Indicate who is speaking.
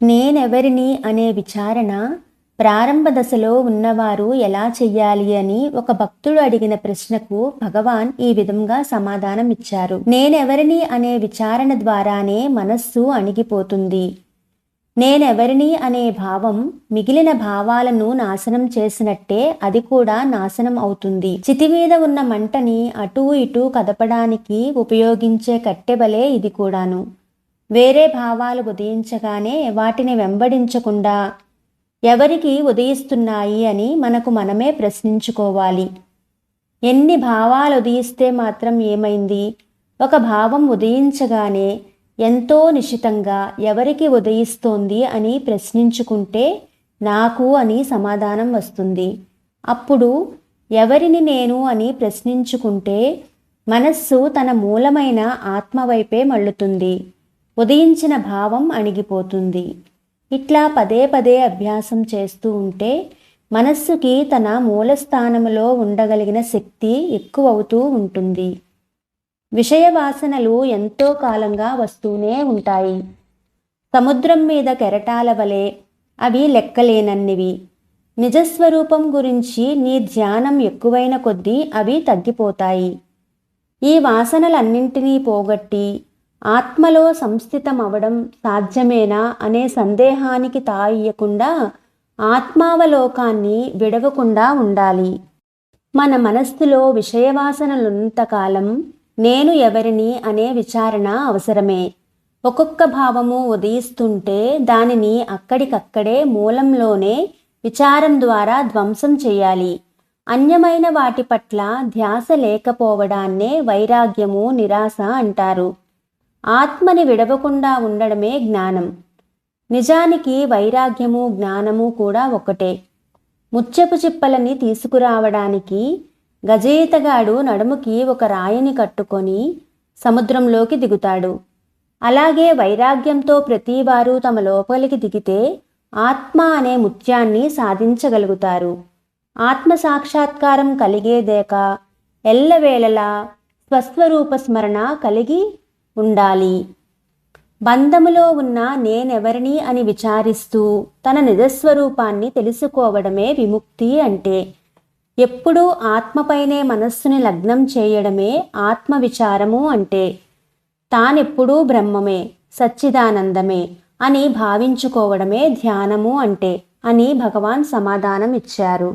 Speaker 1: నేనెవరిని అనే విచారణ ప్రారంభ దశలో ఉన్నవారు ఎలా చెయ్యాలి అని ఒక భక్తుడు అడిగిన ప్రశ్నకు భగవాన్ ఈ విధంగా సమాధానం ఇచ్చారు నేనెవరిని అనే విచారణ ద్వారానే మనస్సు అణిగిపోతుంది. నేనెవరిని అనే భావం మిగిలిన భావాలను నాశనం చేసినట్టే అది కూడా నాశనం అవుతుంది. చితి మీద ఉన్న మంటని అటూ ఇటూ కదపడానికి ఉపయోగించే కట్టెబలే ఇది కూడాను. వేరే భావాలు ఉదయించగానే వాటిని వెంబడించకుండా ఎవరికి ఉదయిస్తున్నాయి అని మనకు మనమే ప్రశ్నించుకోవాలి. ఎన్ని భావాలు ఉదయిస్తే మాత్రం ఏమైంది? ఒక భావం ఉదయించగానే ఎంతో నిశితంగా ఎవరికి ఉదయిస్తోంది అని ప్రశ్నించుకుంటే నాకు అని సమాధానం వస్తుంది. అప్పుడు ఎవరిని నేను అని ప్రశ్నించుకుంటే మనస్సు తన మూలమైన ఆత్మవైపే మళ్ళుతుంది. ఉదయించిన భావం అణిగిపోతుంది. ఇట్లా పదే పదే అభ్యాసం చేస్తూ ఉంటే మనస్సుకి తన మూలస్థానములో ఉండగలిగిన శక్తి ఎక్కువవుతూ ఉంటుంది. విషయ వాసనలు ఎంతో కాలంగా వస్తూనే ఉంటాయి. సముద్రం మీద కెరటాల వలె అవి లెక్కలేనన్నివి. నిజస్వరూపం గురించి నీ ధ్యానం ఎక్కువైన కొద్దీ అవి తగ్గిపోతాయి. ఈ వాసనలన్నింటినీ పోగొట్టి ఆత్మలో సంస్థితం అవడం సాధ్యమేనా అనే సందేహానికి తాయియకుండా ఆత్మావలోకాన్ని విడవకుండా ఉండాలి. మన మనస్సులో విషయవాసనలున్నంతకాలం నేను ఎవరిని అనే విచారణ అవసరమే. ఒక్కొక్క భావము ఉదయిస్తుంటే దానిని అక్కడికక్కడే మూలంలోనే విచారం ద్వారా ధ్వంసం చేయాలి. అన్యమైన వాటి పట్ల ధ్యాస లేకపోవడాన్నే వైరాగ్యము నిరాశ అంటారు. ఆత్మని విడవకుండా ఉండడమే జ్ఞానం. నిజానికి వైరాగ్యము జ్ఞానము కూడా ఒకటే. ముత్యపు చిప్పలని తీసుకురావడానికి గజేతగాడు నడుముకి ఒక రాయిని కట్టుకొని సముద్రంలోకి దిగుతాడు. అలాగే వైరాగ్యంతో ప్రతివారు తమ లోపలికి దిగితే ఆత్మ అనే ముత్యాన్ని సాధించగలుగుతారు. ఆత్మ సాక్షాత్కారం కలిగేదేక ఎల్లవేళలా స్వస్వరూప స్మరణ కలిగి ఉండాలి. బంధములో ఉన్న నేనెవరిని అని విచారిస్తూ తన నిజస్వరూపాన్ని తెలుసుకోవడమే విముక్తి అంటే. ఎప్పుడూ ఆత్మపైనే మనస్సుని లగ్నం చేయడమే ఆత్మ విచారము అంటే. తానెప్పుడూ బ్రహ్మమే సచ్చిదానందమే అని భావించుకోవడమే ధ్యానము అంటే అని భగవాన్ సమాధానం ఇచ్చారు